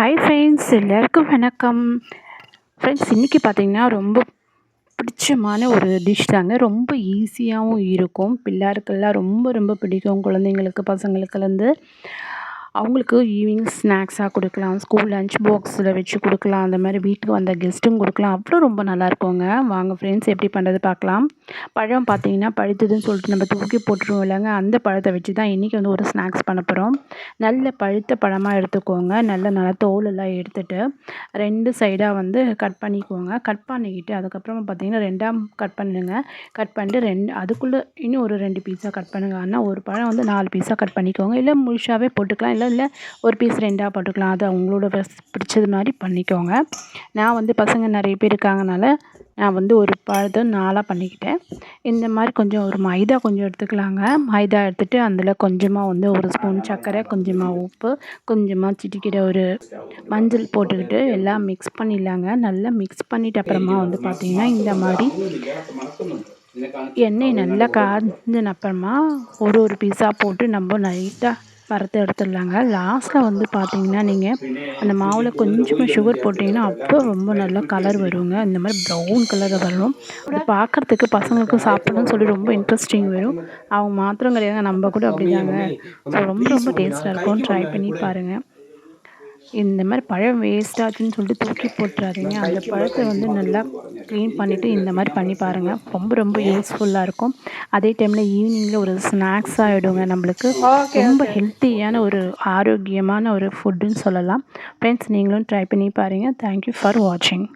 Hi friends எல்லாருக்கும் வணக்கம். Friends இன்றைக்கி பார்த்திங்கன்னா ரொம்ப பிடிச்சமான ஒரு டிஷ் தாங்க. ரொம்ப ஈஸியாகவும் இருக்கும். பிள்ளாருக்கெல்லாம் ரொம்ப ரொம்ப பிடிக்கும். குழந்தைங்களுக்கு பசங்களுக்குலேருந்து அவங்களுக்கு ஈவினிங் ஸ்நாக்ஸாக கொடுக்கலாம் ஸ்கூல் லஞ்ச் பாக்ஸில் வச்சு கொடுக்கலாம் அந்த மாதிரி வீட்டுக்கு வந்த கெஸ்ட்டும் கொடுக்கலாம். அவ்வளோ ரொம்ப நல்லாயிருக்குங்க வாங்க ஃப்ரெண்ட்ஸ் எப்படி பண்ணுறது பார்க்கலாம். பழம் பார்த்தீங்கன்னா பழுத்ததுன்னு சொல்லிட்டு நம்ம தூக்கி போட்டுருவோம் இல்லைங்க. அந்த பழத்தை வச்சு தான் இன்றைக்கி வந்து ஒரு ஸ்நாக்ஸ் பண்ண போகிறோம் நல்ல பழுத்த பழமாக எடுத்துக்கோங்க. நல்ல நல்லா தோலெல்லாம் எடுத்துகிட்டு ரெண்டு சைடாக வந்து கட் பண்ணிக்கோங்க. கட் பண்ணிக்கிட்டு அதுக்கப்புறமா பார்த்தீங்கன்னா ரெண்டாம் கட் பண்ணுங்க. கட் பண்ணிட்டு ரெண்டு அதுக்குள்ளே இன்னும் ஒரு ரெண்டு பீஸாக கட் பண்ணுங்க. ஆனால் ஒரு பழம் வந்து நாலு பீஸாக கட் பண்ணிக்கோங்க. இல்லை முழுசாகவே போட்டுக்கலாம். இல்லை இல்லை ஒரு பீஸ் ரெண்டாக போட்டுக்கலாம். அது அவங்களோட பிடிச்சது மாதிரி பண்ணிக்கோங்க. நான் வந்து பசங்க நிறைய பேர் இருக்காங்கனால நான் வந்து ஒரு பழத்தை நாளாக பண்ணிக்கிட்டேன். இந்த மாதிரி கொஞ்சம் ஒரு மைதா கொஞ்சம் எடுத்துக்கலாங்க. மைதா எடுத்துகிட்டு அதில் கொஞ்சமாக வந்து ஒரு ஸ்பூன் சர்க்கரை கொஞ்சமாக உப்பு கொஞ்சமாக சிட்டிக்கிற ஒரு மஞ்சள் போட்டுக்கிட்டு எல்லாம் மிக்ஸ் பண்ணிடலாங்க. நல்லா மிக்ஸ் பண்ணிட்டு அப்புறமா வந்து பார்த்திங்கன்னா இந்த மாதிரி எண்ணெய் நல்லா காய்ஞ்சின அப்புறமா ஒரு ஒரு பீஸாக போட்டு நம்ம நைட்டாக வறுத்து எடுத்துடலாங்க லாஸ்ட்டில் வந்து பார்த்தீங்கன்னா நீங்கள் அந்த மாவில் கொஞ்சமாக சுகர் போட்டிங்கன்னா அப்போ ரொம்ப நல்லா கலர் வருங்க. இந்த மாதிரி ப்ரௌன் கலரில் வரும். அது பார்க்குறதுக்கு பசங்களுக்கு சாப்பிடணும்னு சொல்லி ரொம்ப இன்ட்ரெஸ்டிங் வரும். அவங்க மாத்திரம் கிடையாதுங்க. நம்ம கூட அப்படிதாங்க. ஸோ ரொம்ப ரொம்ப டேஸ்ட்டாக இருக்கும் ட்ரை பண்ணி பாருங்கள் இந்த மாதிரி பழம் வேஸ்ட் ஆச்சுன்னு சொல்லிட்டு தூக்கி போட்டுறாதீங்க. அந்த பழத்தை வந்து நல்லா க்ளீன் பண்ணிவிட்டு இந்த மாதிரி பண்ணி பாருங்கள் ரொம்ப ரொம்ப யூஸ்ஃபுல்லாக இருக்கும். அதே டைமில் ஈவினிங்கில் ஒரு ஸ்நாக்ஸ் ஆகிடுங்க நம்மளுக்கு. ரொம்ப ஹெல்த்தியான ஒரு ஆரோக்கியமான ஒரு ஃபுட்டுன்னு சொல்லலாம். ஃப்ரெண்ட்ஸ் நீங்களும் ட்ரை பண்ணி பாருங்கள் தேங்க்யூ ஃபார் வாட்சிங்